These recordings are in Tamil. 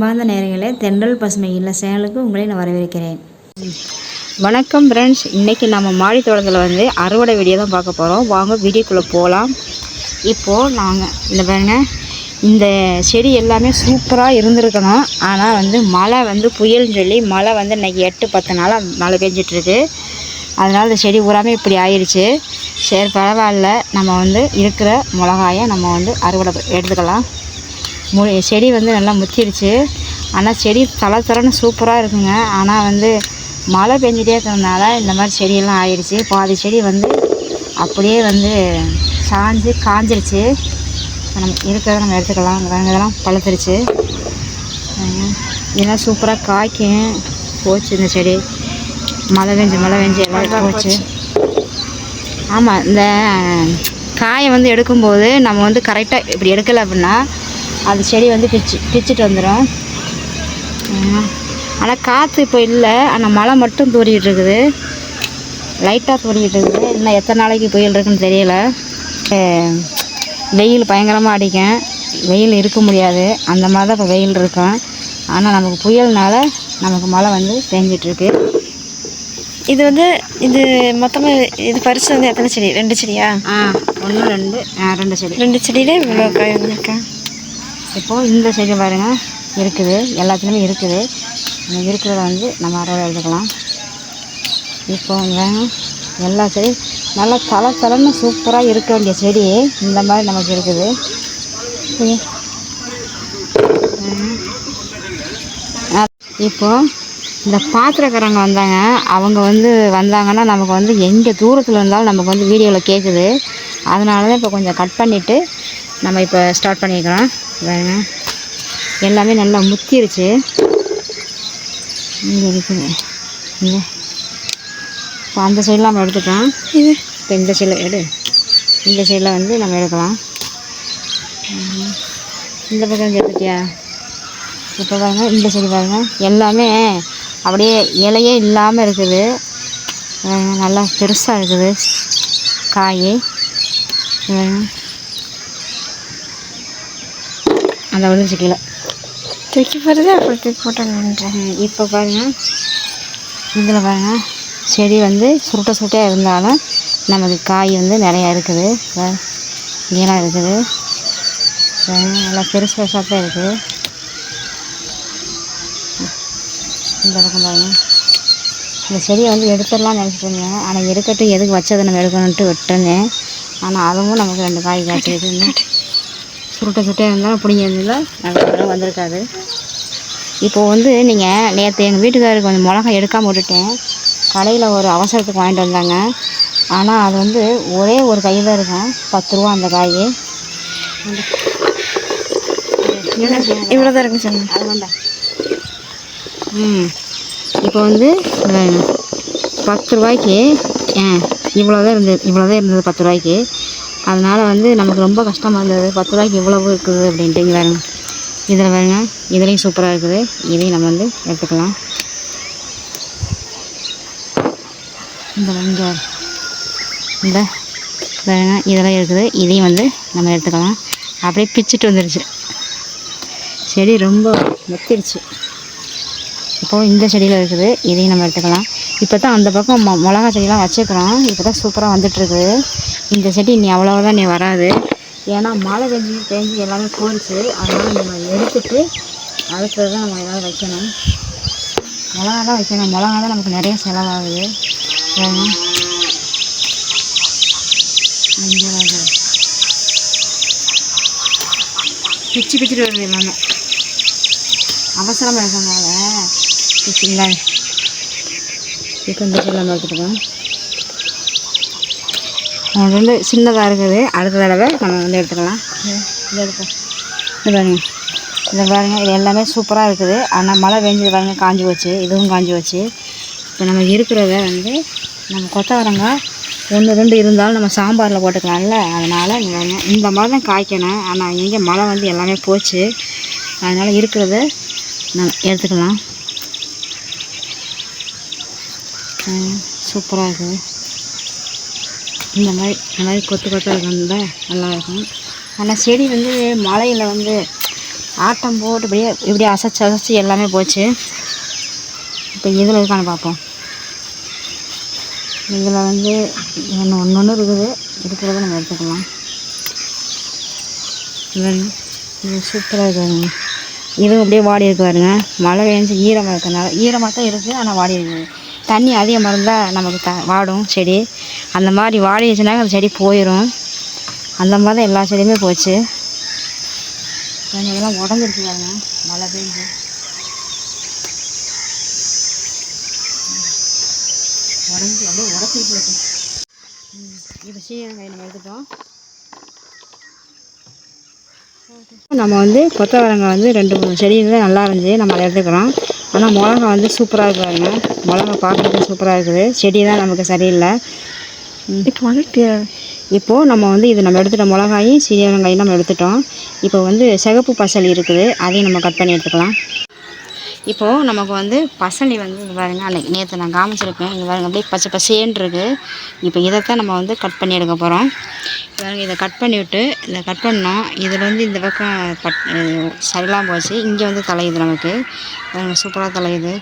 அன்பார்ந்த நேரங்களே தென்றல் பசுமை இல்லை சேனலுக்கு உங்களை நான் வரவேற்கிறேன். வணக்கம் ஃப்ரெண்ட்ஸ் இன்றைக்கி நம்ம மாடி தோட்டத்தில் வந்து அறுவடை வீடியோ தான் பார்க்க போகிறோம் வாங்க வீடியோக்குள்ளே போகலாம் இப்போது நாங்கள் இந்த பாருங்க இந்த செடி எல்லாமே சூப்பராக இருந்திருக்கணும். ஆனால் வந்து மழை வந்து புயல்னு சொல்லி மழை வந்து இன்றைக்கி எட்டு பத்து நாளாக மழை பெஞ்சிட்ருக்கு. அதனால் இந்த செடி பூராமே இப்படி ஆயிடுச்சு சரி பரவாயில்ல. நம்ம வந்து இருக்கிற மிளகாயை நம்ம வந்து அறுவடை எடுத்துக்கலாம். மு செடி வந்து நல்லா முத்திருச்சு. ஆனால் செடி தலை தரன்னு சூப்பராக இருக்குங்க. ஆனால் வந்து மழை பெஞ்சிட்டே இருக்கிறதுனால இந்த மாதிரி செடியெல்லாம் ஆயிடுச்சு பாதி செடி வந்து அப்படியே வந்து சாஞ்சு காஞ்சிருச்சு. நம்ம இருக்கிறத நம்ம எடுத்துக்கலாம். இதெல்லாம் பழுத்துருச்சு. இதெல்லாம் சூப்பராக காய்க்கும் போச்சு இந்த செடி. மழை பெஞ்சு மழை பெஞ்சு எல்லாம் போச்சு. ஆமாம் இந்த காயை வந்து எடுக்கும்போது நம்ம வந்து கரெக்டாக இப்படி எடுக்கலை அப்படின்னா அந்த செடி வந்து பிச்சு பிச்சுட்டு வந்துடும் ஆனால் காற்று இப்போ இல்லை. ஆனால் மழை மட்டும் தூரிக்கிட்டு இருக்குது. லைட்டாக தூரிக்கிட்டு இருக்குது. இன்னும் எத்தனை நாளைக்கு புயல் இருக்குன்னு தெரியல. வெயில் பயங்கரமாக அடிக்கும். வெயில் இருக்க முடியாது. அந்த மாதிரி தான் இப்போ வெயில் இருக்கும். ஆனால் நமக்கு புயல்னால நமக்கு மழை வந்து பெஞ்சிட்ருக்கு. இது வந்து இது மொத்தமாக இது பறிச்சு வந்து எத்தனை செடி? ரெண்டு செடியா? ஆ ஒன்று ரெண்டு ஆ, ரெண்டு செடி. ரெண்டு செடியில இவ்வளோ காய் வந்திருக்கேன் இப்போது இந்த சைடு பாருங்க. இருக்குது. எல்லாத்துலேயுமே இருக்குது. இருக்கிறத வந்து நம்ம அறுவடை எடுத்துக்கலாம் இப்போ எல்லா செடி நல்லா தலை தலைன்னு சூப்பராக இருக்க வேண்டிய செடி இந்த மாதிரி நமக்கு இருக்குது. இப்போது இந்த பாத்திரக்காரங்க வந்தாங்க. அவங்க வந்து வந்தாங்கன்னா நமக்கு வந்து எங்கே தூரத்தில் இருந்தாலும் நமக்கு வந்து வீடியோவில் கேட்குது அதனால தான் இப்போ கொஞ்சம் கட் பண்ணிவிட்டு நம்ம இப்போ ஸ்டார்ட் பண்ணிக்கிறோம் பாருங்க. எல்லாமே நல்லா முத்திருச்சு. இங்கே இருக்குது இங்கே. இப்போ அந்த சைடில் நம்ம எடுத்துட்டோம் இது. இப்போ இந்த சைடில் எடு. இந்த சைடில் வந்து நம்ம எடுக்கலாம். இந்த பக்கம் இங்க எடுத்துட்டியா? இப்போ பாருங்க இந்த சைடு பாருங்க. எல்லாமே அப்படியே இலையே இல்லாமல் இருக்குது. நல்லா பெருசாக இருக்குது. காய் பாருங்க. அந்த விழுந்துச்சு கீழே தூக்கி போகிறது அப்புறம் தூக்கி ம், இப்போ பாருங்க. இதில் பாருங்க. செடி வந்து சுருட்ட சுருட்டையாக இருந்தாலும் நமக்கு காய் வந்து நிறையா இருக்குது. இங்கெல்லாம் இருக்குது. நல்லா பெருசு பெருசாக தான் இருக்குது. இந்த பக்கம் பாருங்க. இந்த செடியை வந்து எடுத்துடலாம்னு நினச்சிட்டு இருந்தேன். ஆனால் எடுக்கட்டும் எதுக்கு வச்சதை நம்ம எடுக்கணுன்ட்டு விட்டுருந்தேன். ஆனால் அதுவும் நமக்கு ரெண்டு காய் காய்ச்சிருக்குங்க சுருட்டை சுட்டையாக இருந்தாலும் பிடிங்க இருந்தால் நமக்கு வந்திருக்காது இப்போ வந்து நீங்கள் நேற்று எங்கள் வீட்டுக்காரருக்கு கொஞ்சம் மிளகா எடுக்காமல் விட்டுட்டேன். கடையில் ஒரு அவசரத்துக்கு வாங்கிட்டு வந்தாங்க. ஆனால் அது வந்து ஒரே ஒரு கை தான் இருக்கும். பத்து ரூபா அந்த காய். இவ்வளோ தான் இருக்கு சொன்னேன். அது வேண்டாம் ம். இப்போ வந்து பத்து ரூபாய்க்கு ஆ இவ்வளோ தான் இருந்தது இவ்வளோ தான் இருந்தது பத்து ரூபாய்க்கு. அதனால் வந்து நமக்கு ரொம்ப கஷ்டமாக இருந்தது. பத்து ரூபாய்க்கு இவ்வளவு இருக்குது அப்படின்ட்டு. இங்கே பாருங்க. இதில் பாருங்க. இதுலேயும் சூப்பராக இருக்குது. இதையும் நம்ம வந்து எடுத்துக்கலாம். இந்த இங்கே இந்த பாருங்க. இதெல்லாம் இருக்குது. இதையும் வந்து நம்ம எடுத்துக்கலாம். அப்படியே பிச்சுட்டு வந்துடுச்சு செடி ரொம்ப முத்திருச்சு இப்போது இந்த செடியில் இருக்குது. இதையும் நம்ம எடுத்துக்கலாம். இப்போ தான் அந்த பக்கம் மொ மிளகா செடியெலாம் வச்சுக்கிறோம் இப்போ தான் சூப்பராக வந்துட்டுருக்குது இந்த செடி நீ அவ்வளோதான் நீ வராது. ஏன்னா மழை பெஞ்சு பெஞ்சு எல்லாமே போயிடுச்சு. அதனால் நம்ம எடுத்துட்டு அடுத்தது தான் நம்ம ஏதாவது வைக்கணும். மிளகா தான் வைக்கணும். மிளகா தான் நமக்கு நிறைய செலவாகுது. பிச்சு பிச்சுட்டு வருது எல்லாமே. அவசரமாக இருக்கனால பிச்சுங்களா இப்போ இந்த. சைடில் நம்ம ரெண்டு சின்னதாக இருக்குது. அடுத்த தடவை நம்ம வந்து எடுத்துக்கலாம். இது எடுப்போம். இது பாருங்க. இதை பாருங்க. இது எல்லாமே சூப்பராக இருக்குது. ஆனால் மழை பெஞ்சது பாருங்க காஞ்சி போச்சு. இதுவும் காஞ்சி போச்சு. இப்போ நம்ம இருக்கிறத வந்து நம்ம கொத்தவரங்காய் ஒன்று ரெண்டு இருந்தாலும் நம்ம சாம்பாரில் போட்டுக்கலாம்ல. அதனால் இந்த மாதிரி தான் காய்க்கணும். ஆனால் எங்கே மழை வந்து எல்லாமே போச்சு. அதனால் இருக்கிறத நம்ம எடுத்துக்கலாம். சூப்பராக இருக்குது. இந்த மாதிரி இந்த மாதிரி கொத்து கொத்தாக இருந்தால் நல்லா இருக்கும் ஆனால் செடி வந்து மழையில் வந்து ஆட்டம் போட்டு இப்படியே இப்படி அசைச்சு அசைச்சு எல்லாமே போச்சு. இப்போ இதில் இருக்கான்னு பார்ப்போம் இதில் வந்து ஒன்று ஒன்று ஒன்று இருக்குது. இருக்கிறத நம்ம எடுத்துக்கலாம். இது சூப்பராக இருக்குதுங்க. இதுவும் அப்படியே வாடி இருக்கு பாருங்க. மழை பெஞ்சு ஈரமாக இருக்கிறதுனால ஈரமாக தான் இருக்குது ஆனால் வாடி இருக்குது தண்ணி அதிகமாக இருந்தால் நமக்கு த வாடும் செடி. அந்த மாதிரி வாடிச்சுன்னா அந்த செடி போயிடும் அந்த மாதிரி தான் எல்லா செடியுமே போச்சு. பாருங்க, இதெல்லாம் உடஞ்சிருச்சு பாருங்க. மழை பெஞ்சு. உடஞ்சி அப்படியே உடச்சிருக்கு இப்போ சீரகை நம்ம எடுத்துட்டோம். நம்ம வந்து கொத்தவரங்காய் வந்து ரெண்டு மூணு செடி வந்து நல்லா இருந்துச்சு. நம்ம அதை எடுத்துக்கிறோம். ஆனால் மிளகா வந்து சூப்பராக இருக்கு பாருங்க. மிளகா பார்க்குறதுக்கு சூப்பராக இருக்குது. செடி தான் நமக்கு சரியில்லை. இப்போது நம்ம வந்து இது நம்ம எடுத்துட்ட மிளகாயும் சிறிய வெங்காயம் நம்ம எடுத்துட்டோம். இப்போ வந்து சிகப்பு பசலி இருக்குது. அதையும் நம்ம கட் பண்ணி எடுத்துக்கலாம். இப்போது நமக்கு வந்து பசலி வந்து இது பாருங்க அன்னைக்கு நேற்று நான் காமிச்சிருப்பேன் இது பாருங்க அப்படியே பச்சை பசேன்னு இருக்குது இப்போ இதைத்தான் நம்ம வந்து கட் பண்ணி எடுக்க போகிறோம் பாருங்க இதை கட் பண்ணி விட்டு இதை கட் பண்ணோம். இதில் வந்து இந்த பக்கம் அஹ் சரிலாம் போச்சு. இங்கே வந்து தலையுது நமக்கு. சூப்பராக தலையுது.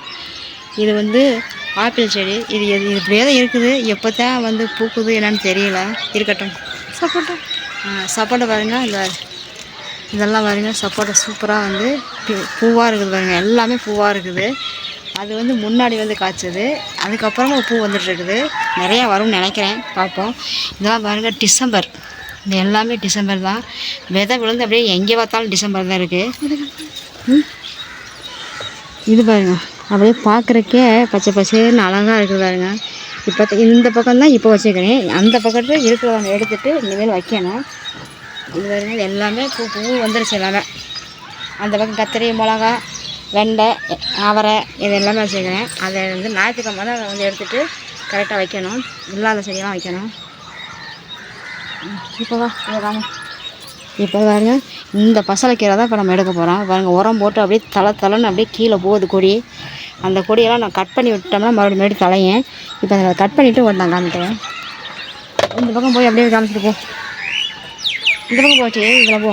இது வந்து ஆப்பிள் செடி. இது எது இப்படியே தான் இருக்குது. எப்போ தான் வந்து பூக்குது என்னன்னு தெரியல. இருக்கட்டும். சப்போட்டா. சப்போட்டா பாருங்க இந்த இதெல்லாம் பாருங்க சப்போட்டா சூப்பராக வந்து பூவாக இருக்குது பாருங்க எல்லாமே பூவாக இருக்குது. அது வந்து முன்னாடி வந்து காய்ச்சது அதுக்கப்புறமா பூ வந்துட்டுருக்குது நிறையா வரும்னு நினைக்கிறேன் பார்ப்போம். இதெல்லாம் பாருங்க டிசம்பர். இது எல்லாமே டிசம்பர் தான். விதை விழுந்து அப்படியே எங்கே பார்த்தாலும் டிசம்பர் தான் இருக்குது இது பாருங்க அப்படியே பார்க்குறக்கே பச்சை பச்சைன்னு அழகாக இருக்குது பாருங்க. இப்போ இந்த பக்கம் தான் இப்போ வச்சுக்கிறேன் அந்த பக்கத்தில் இருக்கிறத எடுத்துகிட்டு இனிமேல் வைக்கணும். இது வரைக்கும் எல்லாமே பூ பூ வந்துருச்சு எல்லாமே. அந்த பக்கம் கத்திரி மிளகா வெண்டை அவரை இது எல்லாமே வச்சுருக்கிறேன். அதை வந்து ஞாயிற்றுக்கிழமை தான் அதை வந்து எடுத்துகிட்டு கரெக்டாக வைக்கணும். இல்லாத செடியெல்லாம் வைக்கணும். இப்போ வா இதை இப்போ பாருங்க இந்த பசலைக்கீரை தான் இப்போ நம்ம எடுக்க போகிறோம் பாருங்கள் உரம் போட்டு அப்படியே தலை தலைன்னு அப்படியே கீழே போகுது கொடி. அந்த கொடியெல்லாம் நான் கட் பண்ணி விட்டோம்னா மறுபடியும் மறுபடியும் தலையேன். இப்போ அதை கட் பண்ணிவிட்டு ஒரு நான் காமிக்கிறேன். இந்த பக்கம் போய் அப்படியே காமிச்சிட்டு போ. இந்த பக்கம் போச்சு இதில் போ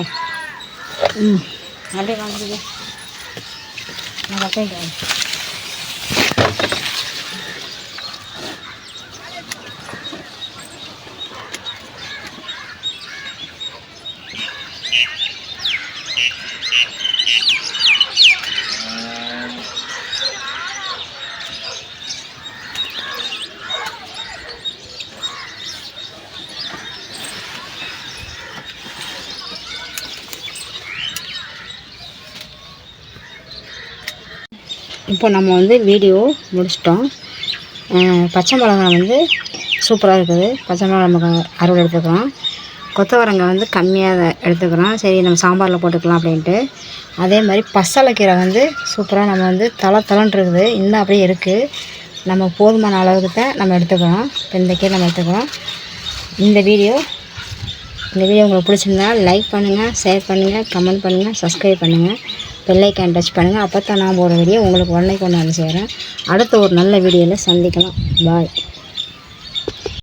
ம் அப்படியே காமிச்சிட்டு இப்போ நம்ம வந்து வீடியோ முடிச்சிட்டோம். பச்சை மிளகாய் வந்து சூப்பராக இருக்குது. பச்சை மிளகா நம்ம அறுவடை எடுத்துக்கிறோம் கொத்தவரங்காய் வந்து கம்மியாக எடுத்துக்கிறோம் சரி நம்ம சாம்பாரில் போட்டுக்கலாம் அப்படின்ட்டு. அதே மாதிரி பசலைக்கீரை வந்து சூப்பராக நம்ம வந்து தலை தலைன்னு இருக்குது இன்னும் அப்படியே இருக்குது நம்ம போதுமான அளவுக்கு தான் நம்ம எடுத்துக்கிறோம் இப்போ இந்த கீரை நம்ம எடுத்துக்கிறோம் இந்த வீடியோ இந்த வீடியோ உங்களுக்கு பிடிச்சிருந்தா லைக் பண்ணுங்கள் ஷேர் பண்ணுங்கள் கமெண்ட் பண்ணுங்கள் சப்ஸ்கிரைப் பண்ணுங்கள் பெல்லைக்கான் டச் பண்ணுங்கள் அப்போ தான் நான் போகிற வீடியோ உங்களுக்கு உடனே கொண்டு வந்து சேரேன் அடுத்த ஒரு நல்ல வீடியோவில் சந்திக்கலாம். பாய்